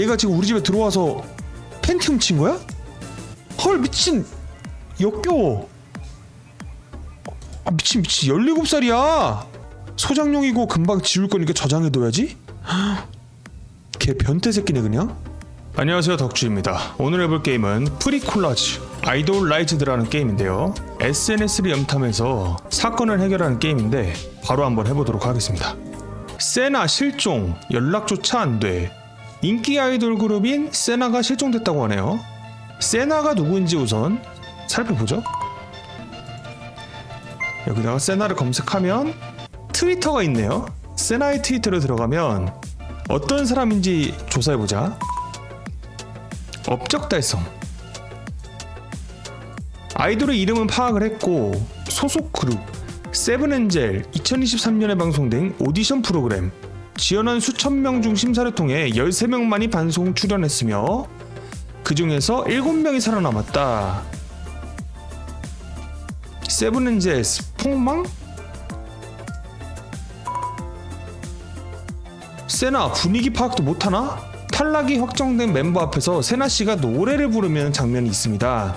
얘가 지금 우리 집에 들어와서 팬티 훔친 거야? 헐 미친. 역겨워. 아 미친 미친. 17살이야. 소장용이고 금방 지울 거니까 저장해둬야지. 걔 변태 새끼네 그냥. 안녕하세요 덕주입니다. 오늘 해볼 게임은 프리콜라즈 아이돌 라이즈드라는 게임인데요. SNS를 염탐해서 사건을 해결하는 게임인데 바로 한번 해보도록 하겠습니다. 세나 실종 연락조차 안돼 인기 아이돌 그룹인 세나가 실종됐다고 하네요. 세나가 누구인지 우선 살펴보죠. 여기다가 세나를 검색하면 트위터가 있네요. 세나의 트위터를 들어가면 어떤 사람인지 조사해보자. 업적 달성. 아이돌의 이름은 파악을 했고 소속 그룹 세븐엔젤 2023년에 방송된 오디션 프로그램 지원한 수천 명 중 심사를 통해 13명만이 방송 출연했으며 그 중에서 7명이 살아남았다. 세븐엔젤 스 폭망? 세나 분위기 파악도 못하나? 탈락이 확정된 멤버 앞에서 세나 씨가 노래를 부르는 장면이 있습니다.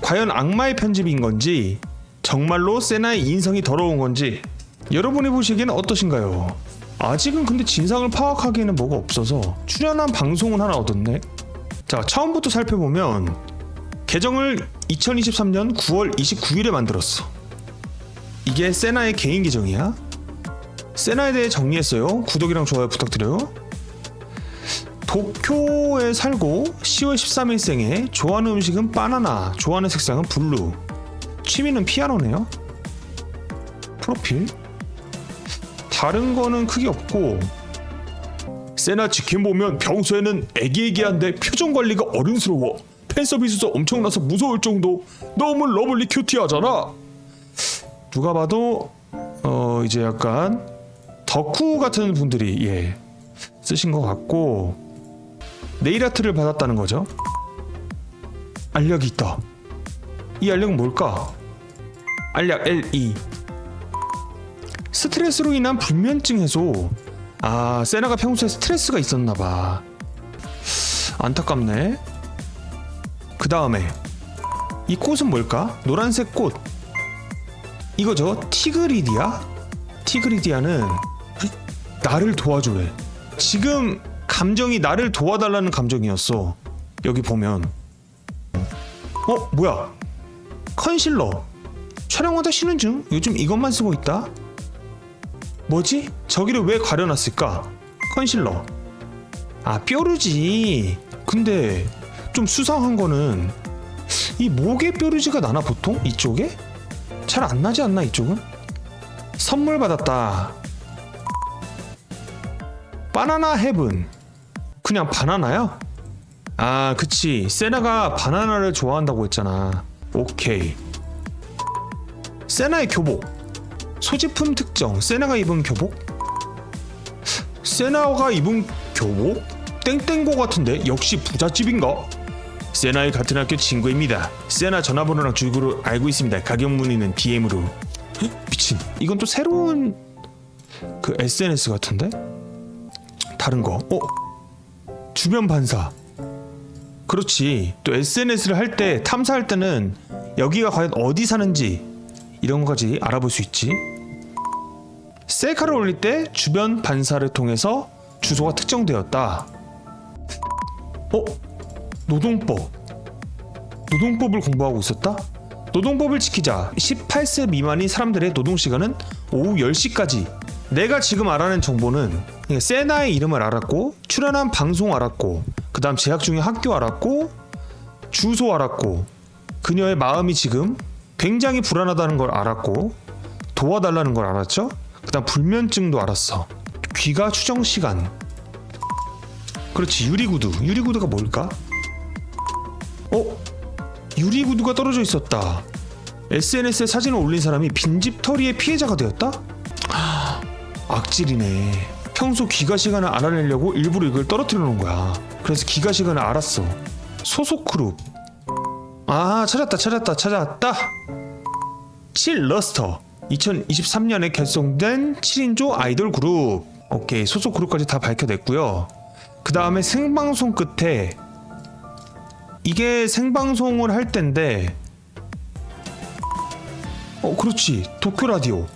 과연 악마의 편집인 건지 정말로 세나의 인성이 더러운 건지 여러분이 보시기에는 어떠신가요? 아직은 근데 진상을 파악하기에는 뭐가 없어서 출연한 방송은 하나 얻었네. 자 처음부터 살펴보면 계정을 2023년 9월 29일에 만들었어. 이게 세나의 개인 계정이야. 세나에 대해 정리했어요. 구독이랑 좋아요 부탁드려요. 도쿄에 살고 10월 13일 생에 좋아하는 음식은 바나나, 좋아하는 색상은 블루, 취미는 피아노네요. 프로필 다른 거는 크게 없고 세나 치킨 보면 평소에는 애기애기한데 표정 관리가 어른스러워. 팬 서비스도 엄청나서 무서울 정도. 너무 러블리 큐티하잖아. 누가 봐도 어 이제 약간 덕후 같은 분들이 예 쓰신 것 같고 네일 아트를 받았다는 거죠. 알약이 있다. 이 알약은 뭘까? 알약 LE 스트레스로 인한 불면증 해소. 아, 세나가 평소에 스트레스가 있었나 봐. 안타깝네. 그 다음에 이 꽃은 뭘까? 노란색 꽃. 이거죠. 티그리디아? 티그리디아는 나를 도와주래. 지금 감정이 나를 도와달라는 감정이었어. 여기 보면. 어, 뭐야? 컨실러. 촬영하다 쉬는 중. 요즘 이것만 쓰고 있다. 뭐지? 저기를 왜 가려놨을까? 컨실러. 아 뾰루지. 근데 좀 수상한 거는 이 목에 뾰루지가 나나 보통 이쪽에? 잘 안 나지 않나 이쪽은? 선물 받았다. 바나나 헤븐. 그냥 바나나야? 아 그치 세나가 바나나를 좋아한다고 했잖아. 오케이. 세나의 교복. 소지품 특정 세나가 입은 교복? 세나가 입은 교복? 땡땡고 같은데 역시 부잣집인가? 세나의 같은 학교 친구입니다. 세나 전화번호랑 줄거를 알고 있습니다. 가격 문의는 DM으로. 미친. 이건 또 새로운 그 SNS 같은데? 다른 거. 어? 주변 반사. 그렇지. 또 SNS를 할 때 탐사할 때는 여기가 과연 어디 사는지 이런 거까지 알아볼 수 있지. 셀카를 올릴 때 주변 반사를 통해서 주소가 특정되었다. 어? 노동법. 노동법을 공부하고 있었다? 노동법을 지키자. 18세 미만인 사람들의 노동 시간은 오후 10시까지. 내가 지금 알아낸 정보는 세나의 이름을 알았고 출연한 방송 알았고 그 다음 재학 중인 학교 알았고 주소 알았고 그녀의 마음이 지금 굉장히 불안하다는 걸 알았고 도와달라는 걸 알았죠. 그다음 불면증도 알았어. 귀가 추정 시간. 그렇지 유리구두. 유리구두가 뭘까? 어? 유리구두가 떨어져 있었다. SNS에 사진을 올린 사람이 빈집 털이의 피해자가 되었다? 하, 악질이네. 평소 귀가 시간을 알아내려고 일부러 이걸 떨어뜨려 놓은 거야. 그래서 귀가 시간을 알았어. 소속 그룹. 아 찾았다 찾았다 찾았다 7 러스터. 2023년에 결성된 7인조 아이돌 그룹. 오케이 소속 그룹까지 다 밝혀냈고요. 그 다음에 생방송 끝에 이게 생방송을 할 텐데 어 그렇지. 도쿄 라디오.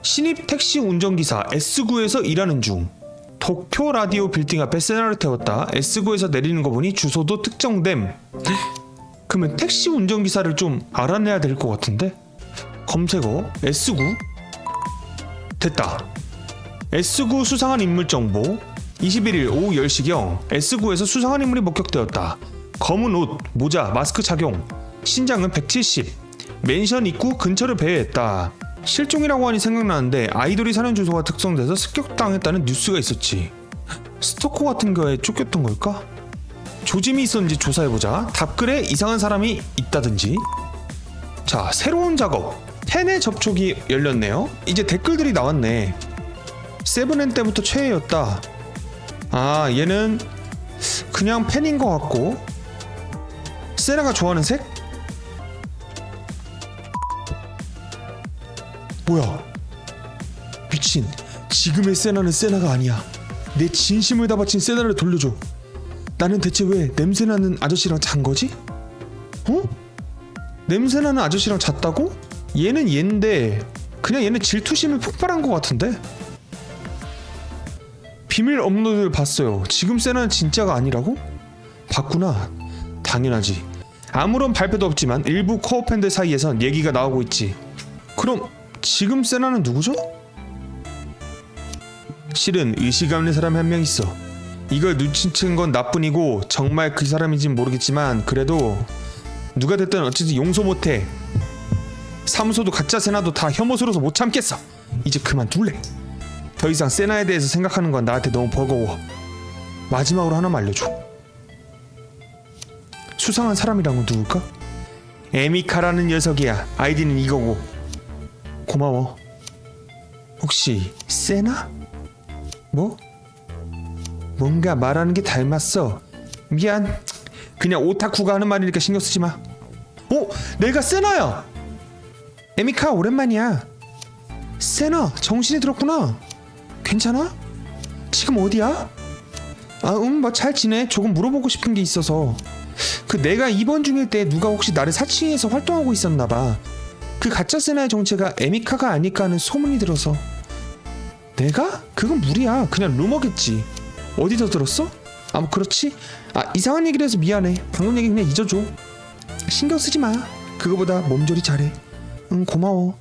신입 택시 운전기사 S9에서 일하는 중. 도쿄 라디오 빌딩 앞에 세나를 태웠다. S9에서 내리는 거 보니 주소도 특정됨 그러면 택시 운전기사를 좀 알아내야 될 것 같은데 검색어 S9 됐다 S9 수상한 인물 정보 21일 오후 10시경 S9에서 수상한 인물이 목격되었다. 검은 옷, 모자, 마스크 착용. 신장은 170. 맨션 입구 근처를 배회했다. 실종이라고 하니 생각나는데 아이돌이 사는 주소가 특성돼서 습격당했다는 뉴스가 있었지. 스토커 같은 거에 쫓겼던 걸까? 조짐이 있었는지 조사해보자. 답글에 이상한 사람이 있다든지. 자, 새로운 작업. 팬의 접촉이 열렸네요. 이제 댓글들이 나왔네. 세븐엔 때부터 최애였다. 아 얘는 그냥 팬인 것 같고 세나가 좋아하는 색? 뭐야 미친 지금의 세나는 세나가 아니야 내 진심을 다 바친 세나를 돌려줘 나는 대체 왜 냄새나는 아저씨랑 잔 거지? 어? 냄새나는 아저씨랑 잤다고? 얘는 얘인데 그냥 얘는 질투심이 폭발한 것 같은데 비밀 업로드를 봤어요. 지금 세나는 진짜가 아니라고? 봤구나. 당연하지. 아무런 발표도 없지만 일부 코어 팬들 사이에선 얘기가 나오고 있지. 그럼 지금 세나는 누구죠? 실은 의식없는 사람이 한 명 있어. 이걸 눈치챈 건 나뿐이고 정말 그 사람인진 모르겠지만 그래도 누가 됐든 어쨌든 용서 못해. 사무소도 가짜 세나도 다 혐오스러워서 못 참겠어. 이제 그만 둘래. 더 이상 세나에 대해서 생각하는 건 나한테 너무 버거워. 마지막으로 하나만 알려줘. 수상한 사람이란 건 누굴까? 에미카라는 녀석이야. 아이디는 이거고. 고마워. 혹시 세나? 뭐? 뭔가 말하는 게 닮았어. 미안. 그냥 오타쿠가 하는 말이니까 신경 쓰지 마. 어? 내가 세나야. 에미카 오랜만이야. 세나 정신이 들었구나. 괜찮아? 지금 어디야? 아, 음, 뭐 잘 지내. 조금 물어보고 싶은 게 있어서. 그 내가 입원 중일 때 누가 혹시 나를 사칭해서 활동하고 있었나 봐. 그 가짜 세나의 정체가 에미카가 아닐까 하는 소문이 들어서. 내가? 그건 무리야. 그냥 루머겠지. 어디서 들었어? 아, 뭐 그렇지. 아, 이상한 얘기를 해서 미안해. 방금 얘기 그냥 잊어줘. 신경 쓰지 마. 그거보다 몸조리 잘해. 응, 고마워.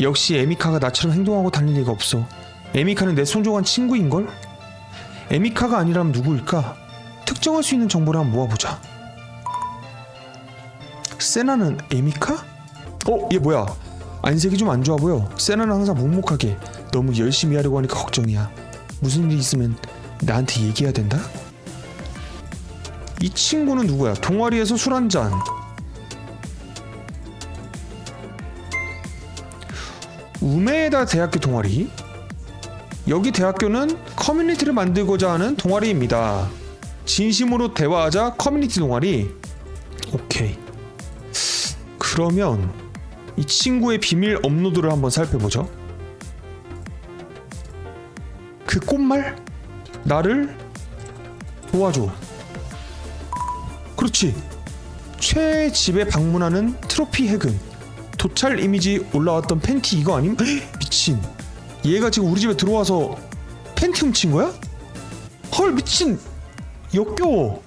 역시 에미카가 나처럼 행동하고 다닐 리가 없어. 에미카는 내 소중한 친구인걸? 에미카가 아니라면 누구일까? 특정할 수 있는 정보를 한번 모아보자. 세나는 에미카? 어, 얘 뭐야? 안색이 좀 안 좋아 보여. 세나는 항상 묵묵하게 너무 열심히 하려고 하니까 걱정이야. 무슨 일이 있으면 나한테 얘기해야 된다? 이 친구는 누구야? 동아리에서 술 한 잔. 우메에다 대학교 동아리 여기 대학교는 커뮤니티를 만들고자 하는 동아리입니다. 진심으로 대화하자 커뮤니티 동아리. 오케이. 그러면 이 친구의 비밀 업로드를 한번 살펴보죠. 그 꽃말 나를 도와줘. 그렇지. 최 집에 방문하는 트로피 해금. 도찰 이미지 올라왔던 팬티 이거 아님? 미친. 얘가 지금 우리 집에 들어와서 팬티 훔친 거야? 헐 미친. 역겨워.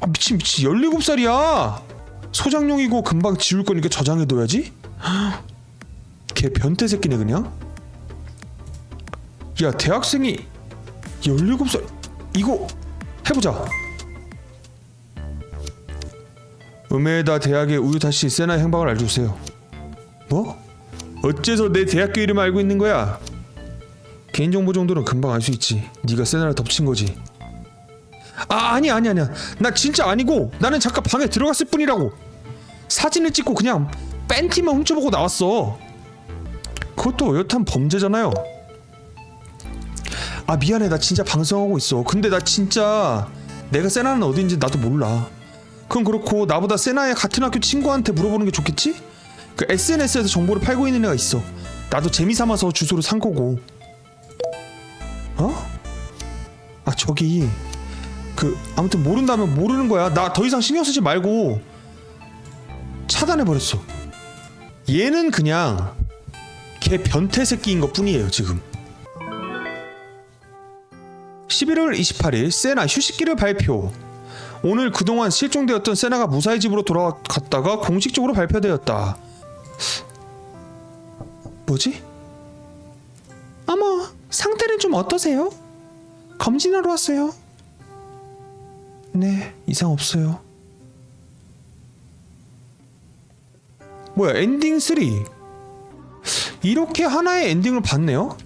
아 미친 미친 17살이야. 소장용이고 금방 지울 거니까 저장해 둬야지. 걔 변태 새끼네 그냥. 야 대학생이 17살 이거 해보자. 음에다 대학의 우유타시 세나의 행방을 알려주세요. 뭐? 어째서 내 대학교 이름 알고 있는 거야? 개인정보 정도는 금방 알 수 있지. 네가 세나를 덮친 거지. 아 아니 아니 아니야. 나 진짜 아니고 나는 잠깐 방에 들어갔을 뿐이라고. 사진을 찍고 그냥 팬티만 훔쳐보고 나왔어. 그것도 여탄 범죄잖아요. 아 미안해 나 진짜 방송하고 있어. 근데 나 진짜 내가 세나는 어딘지 나도 몰라. 그럼 그렇고 나보다 세나의 같은 학교 친구한테 물어보는 게 좋겠지? 그 SNS에서 정보를 팔고 있는 애가 있어. 나도 재미 삼아서 주소를 산 거고. 어? 아 저기 그 아무튼 모른다면 모르는 거야. 나 더 이상 신경 쓰지 말고 차단해 버렸어. 얘는 그냥 걔 변태 새끼인 것 뿐이에요 지금. 11월 28일 세나 휴식기를 발표. 오늘 그동안 실종되었던 세나가 무사히 집으로 돌아갔다가 공식적으로 발표되었다. 뭐지? 어머, 상태는 좀 어떠세요? 검진하러 왔어요. 네, 이상 없어요. 뭐야, 엔딩 3. 이렇게 하나의 엔딩을 봤네요?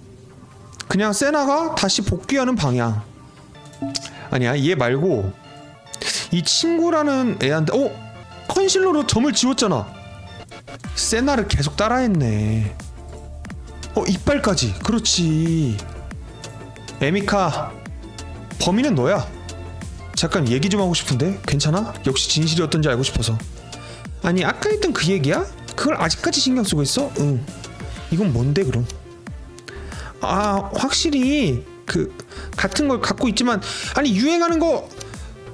그냥 세나가 다시 복귀하는 방향. 아니야, 얘 말고 이 친구라는 애한테 어? 컨실러로 점을 지웠잖아. 세나를 계속 따라했네. 어, 이빨까지. 그렇지. 에미카, 범인은 너야. 잠깐 얘기 좀 하고 싶은데 괜찮아? 역시 진실이었던지 알고 싶어서. 아니 아까 했던 그 얘기야? 그걸 아직까지 신경 쓰고 있어? 응. 이건 뭔데 그럼? 아 확실히 그 같은 걸 갖고 있지만 아니 유행하는 거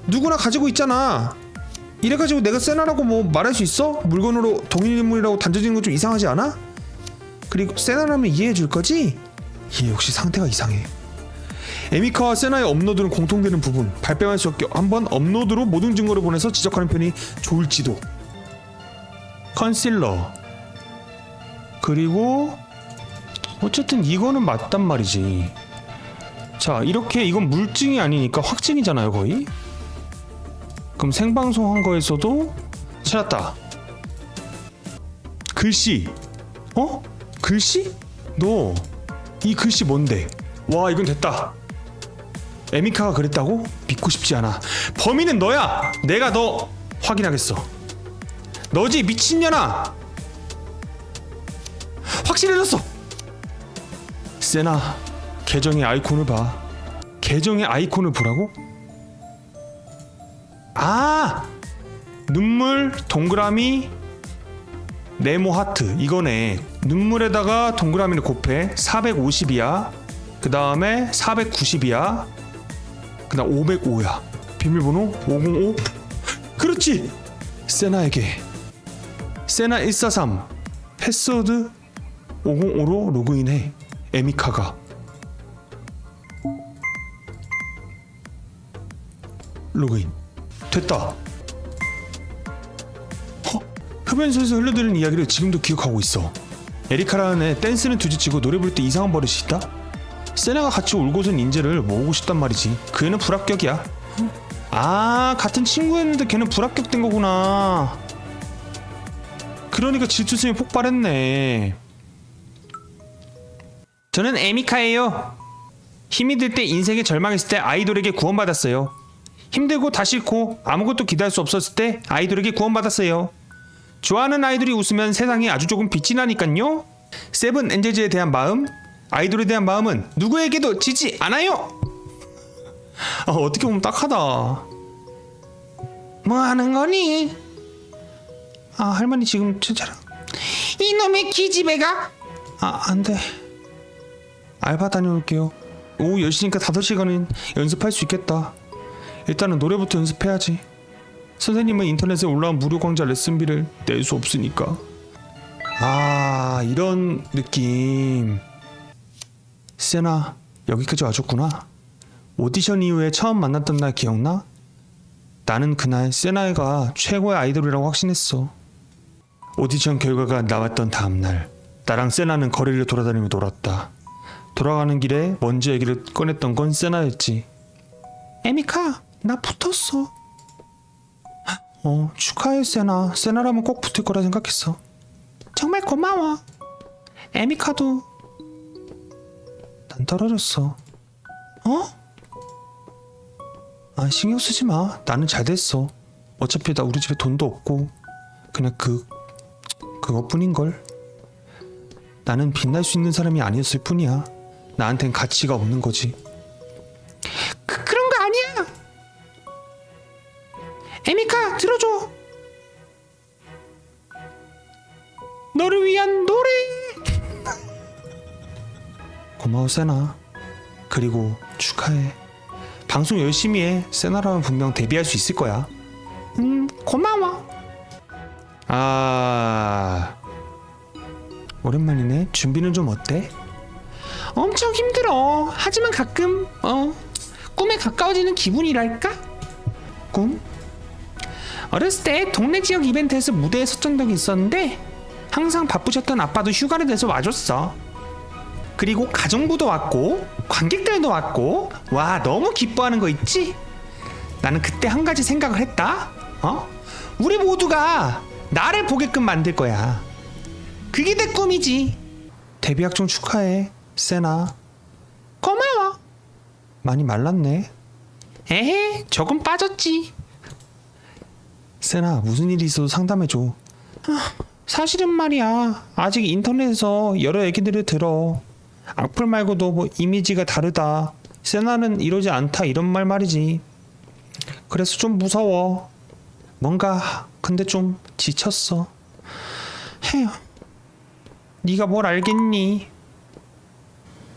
누구나 가지고 있잖아. 이래가지고 내가 세나라고 뭐 말할 수 있어? 물건으로 동일 인물이라고 단정지는 거좀 이상하지 않아? 그리고 세나라면 이해해 줄 거지? 얘 역시 상태가 이상해. 에미카와 세나의 업로드는 공통되는 부분 발뺌할 수 없게 한번 업로드로 모든 증거를 보내서 지적하는 편이 좋을지도 컨실러 그리고 어쨌든 이거는 맞단 말이지 자 이렇게 이건 물증이 아니니까 확증이잖아요 거의 그럼 생방송 한 거에서도 찾았다 글씨 어? 글씨? 너 이 글씨 뭔데? 와 이건 됐다 에미카가 그랬다고? 믿고 싶지 않아. 범인은 너야. 내가 너 확인하겠어. 너지 미친년아. 확실해졌어. 세나 계정의 아이콘을 봐. 계정의 아이콘을 보라고? 아 눈물 동그라미 네모 하트 이거네. 눈물에다가 동그라미를 곱해 450이야. 그 다음에 490이야. 그 다음 505야. 비밀번호 505. 그렇지. 세나에게 세나 143 패스워드 505로 로그인해. 에미카가 로그인 됐다. 허, 흡연소에서 흘러드는 이야기를 지금도 기억하고 있어. 에리카라는 애 댄스는 두지치고 노래 부를 때 이상한 버릇이 있다? 세나가 같이 울고선 인재를 모으고 싶단 말이지. 그 애는 불합격이야. 아, 같은 친구였는데 걔는 불합격된 거구나. 그러니까 질투심이 폭발했네. 저는 에미카예요. 힘이 들 때 인생의 절망했을 때 아이돌에게 구원받았어요. 힘들고 다 싫고 아무것도 기대할 수 없었을 때 아이돌에게 구원받았어요. 좋아하는 아이돌이 웃으면 세상이 아주 조금 빛이 나니깐요. 세븐 엔젤즈에 대한 마음, 아이돌에 대한 마음은 누구에게도 지지 않아요. 아, 어떻게 보면 딱하다. 뭐 하는 거니? 아 할머니 지금 진짜라. 이놈의 기집애가. 아 안돼. 알바 다녀올게요. 오후 10시니까 5시간은 연습할 수 있겠다. 일단은 노래부터 연습해야지. 선생님은 인터넷에 올라온 무료 강좌 레슨비를 낼 수 없으니까. 아 이런 느낌. 세나 여기까지 와줬구나. 오디션 이후에 처음 만났던 날 기억나? 나는 그날 세나가 최고의 아이돌이라고 확신했어. 오디션 결과가 나왔던 다음날 나랑 세나는 거리를 돌아다니며 놀았다. 돌아가는 길에 먼저 얘기를 꺼냈던 건 세나였지. 에미카 나 붙었어. 어 축하해 세나. 세나라면 꼭 붙을 거라 생각했어. 정말 고마워. 에미카도 난 떨어졌어. 어? 아 신경 쓰지 마. 나는 잘 됐어. 어차피 나 우리 집에 돈도 없고 그냥 그 그것뿐인 걸. 나는 빛날 수 있는 사람이 아니었을 뿐이야. 나한텐 가치가 없는 거지. 그, 그런 거 아니야. 에미카 들어줘. 너를 위한 노래. 고마워 세나. 그리고 축하해. 방송 열심히 해. 세나라면 분명 데뷔할 수 있을 거야. 음, 고마워. 아, 오랜만이네. 준비는 좀 어때? 엄청 힘들어. 하지만 가끔 어 꿈에 가까워지는 기분이랄까? 꿈? 어렸을 때 동네 지역 이벤트에서 무대에 섰던 적이 있었는데 항상 바쁘셨던 아빠도 휴가를 내서 와줬어. 그리고 가정부도 왔고 관객들도 왔고 와 너무 기뻐하는 거 있지? 나는 그때 한 가지 생각을 했다. 어? 우리 모두가 나를 보게끔 만들 거야. 그게 내 꿈이지. 데뷔 학종 축하해, 세나. 고마워. 많이 말랐네. 에헤, 조금 빠졌지. 세나, 무슨 일이 있어도 상담해줘. 사실은 말이야. 아직 인터넷에서 여러 얘기들을 들어. 악플 말고도 뭐 이미지가 다르다. 세나는 이러지 않다 이런 말 말이지. 그래서 좀 무서워. 뭔가 근데 좀 지쳤어. 해요. 네가 뭘 알겠니?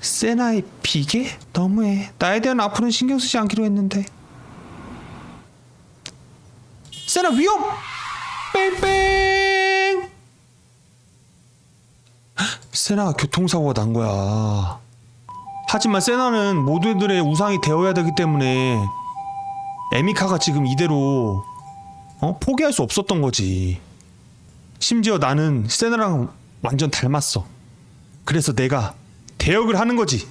세나의 비계? 너무해. 나에 대한 악플은 신경 쓰지 않기로 했는데. 세나 위험! 뺑뺑! 세나가 교통사고가 난 거야. 하지만 세나는 모두들의 우상이 되어야 되기 때문에 에미카가 지금 이대로 어? 포기할 수 없었던 거지. 심지어 나는 세나랑 완전 닮았어. 그래서 내가 대역을 하는 거지.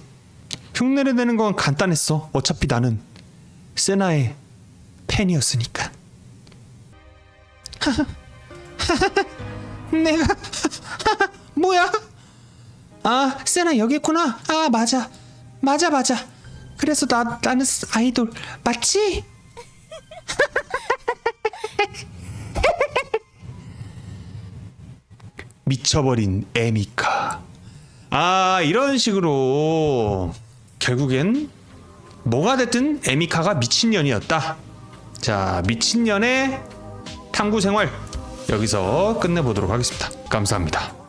흉내를 내는 건 간단했어. 어차피 나는 세나의 팬이었으니까. 내가 뭐야? 아 세나 여기 있구나. 아 맞아, 맞아 맞아. 그래서 나 나는 아이돌 맞지? 미쳐버린 에미카. 아 이런 식으로 결국엔 뭐가 됐든 에미카가 미친년이었다. 자 미친년의 탐구 생활 여기서 끝내보도록 하겠습니다. 감사합니다.